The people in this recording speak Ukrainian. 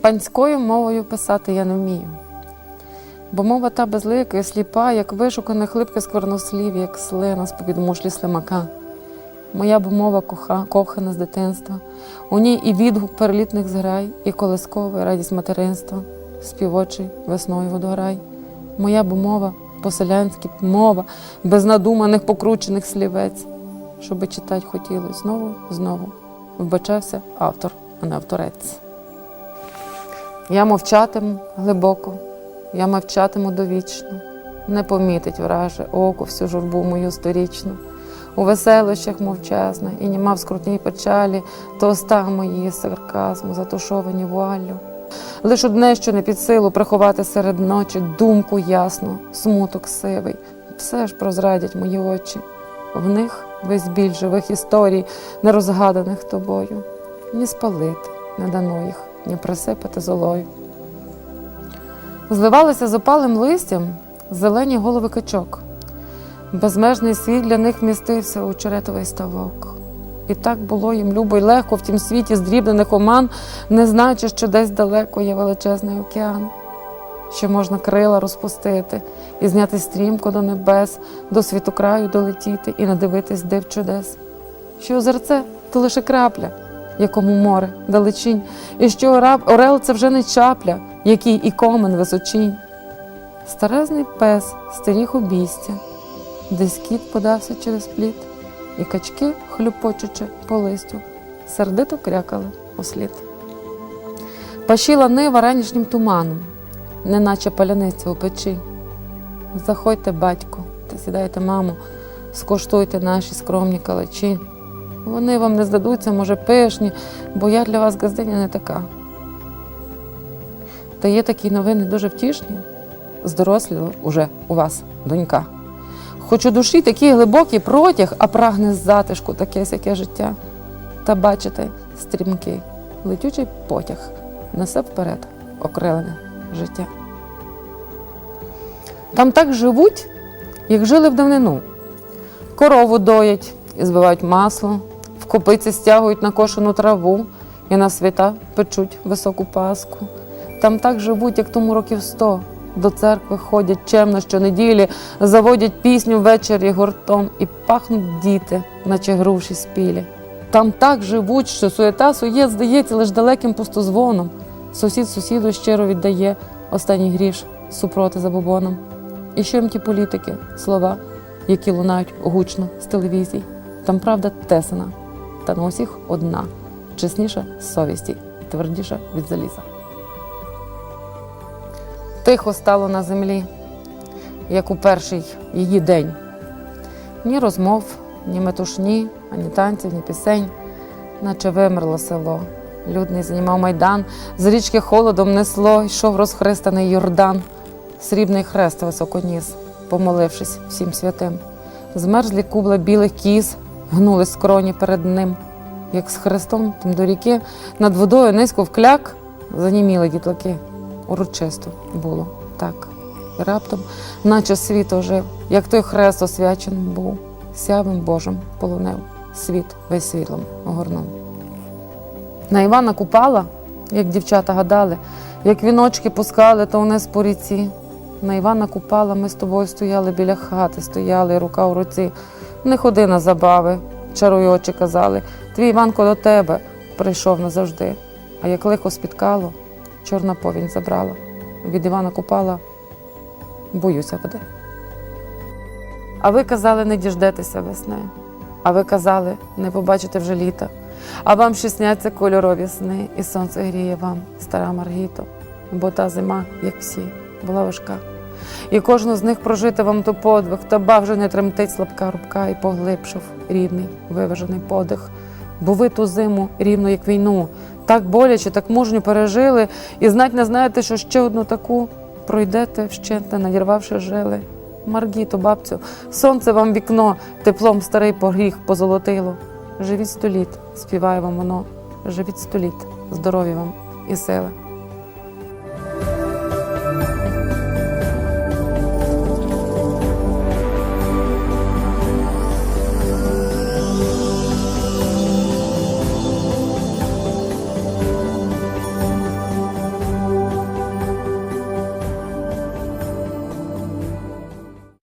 Панською мовою писати я не вмію. Бо мова та безлика і сліпа, як вишукане хлипке сквернослів, як слина з попід мушлі слимака. Моя б мова коха, кохана з дитинства, у ній і відгук перелітних зграй, і колисковий радість материнства, співочий весною водограй. Моя б мова поселянська мова, без надуманих покручених слівець, щоби читать хотілось знову, знову. Вбачався автор, а не авторець. Я мовчатиму глибоко, я мовчатиму довічно, не помітить враже око всю журбу мою сторічну. У веселощах мовчазна і німа в скрутній печалі, то оста мої сарказму, затушовані вуаллю. Лиш одне, що не під силу приховати серед ночі думку ясну, смуток сивий, все ж прозрадять мої очі. В них весь біль живих історій, не розгаданих тобою. Ні спалити не дано їх, ні присипати золою. Зливалися з опалим листям зелені голови качок. Безмежний світ для них вмістився у черетовий ставок. І так було їм любо й легко в тім світі здрібнених оман, не знаючи, що десь далеко є величезний океан, що можна крила розпустити і зняти стрімко до небес, до світу краю долетіти і надивитись див чудес. Що озерце то лише крапля, якому море далечінь, і що ораб, орел це вже не чапля, який і комен височінь. Старезний пес стеріг обійстя, десь кіт подався через пліт, і качки, хлюпочучи по листю, сердито крякали услід. Пашіла нива ранішнім туманом, неначе паляниця у печі. Заходьте, батько, та сідайте, мамо, скуштуйте наші скромні калачі. Вони вам не здадуться, може, пишні, бо я для вас газдиня не така. Та є такі новини дуже втішні, здоросліла уже у вас донька. Хоч у душі такий глибокий протяг, а прагне затишку таке сяке життя. Та бачите, стрімкий, летючий потяг несе вперед окрелене життя. Там так живуть, як жили в давнину. Корову доять і збивають масло, копиці стягують накошену траву і на свята печуть високу паску. Там так живуть, як тому років сто. До церкви ходять чемно щонеділі, заводять пісню ввечері гуртом і пахнуть діти, наче груші спілі. Там так живуть, що суєта суєт здається лиш далеким пустозвоном. Сусід сусіду щиро віддає останній гріш супроти забобоном. І що їм ті політики, слова, які лунають гучно з телевізій. Там правда тесана, та на усіх одна, чесніша совісті, твердіша від заліза. Тихо стало на землі, як у перший її день. Ні розмов, ні метушні, ані танців, ні пісень, наче вимерло село. Людний займав майдан, з річки холодом несло, йшов розхристаний Йордан, срібний хрест високо ніс, помолившись всім святим. Змерзлі кубла білих кіз гнули скроні перед ним, як з хрестом тим до ріки, над водою низько вкляк заніміли дітлаки. Урочисто було так. І раптом, наче світ ожив, як той хрест освячен був, сявим Божим полонив, світ весь світлом огорнув. На Івана Купала, як дівчата гадали, як віночки пускали, то вниз по ріці. На Івана Купала ми з тобою стояли біля хати, стояли, рука в руці. Не ходи на забави, чаруй очі казали. Твій Іванко до тебе прийшов назавжди. А як лихо спіткало, чорна повінь забрала. Від Івана Купала боюся води. А ви казали, не діждетеся весни. А ви казали, не побачите вже літа. А вам ще сняться кольорові сни, і сонце гріє вам, стара Маргіто, бо та зима, як всі, була важка. І кожну з них прожити вам то подвиг, та ба вже не тремтить слабка рубка і поглибшив рідний виважений подих. Бо ви ту зиму, рівно як війну, так боляче, так мужньо пережили, і знать не знаєте, що ще одну таку пройдете вщенте, надірвавши жили. Маргіто, бабцю, сонце вам вікно, теплом старий поріг позолотило. Живіть століт, співає вам воно, живіть століт, здоров'я вам і сили.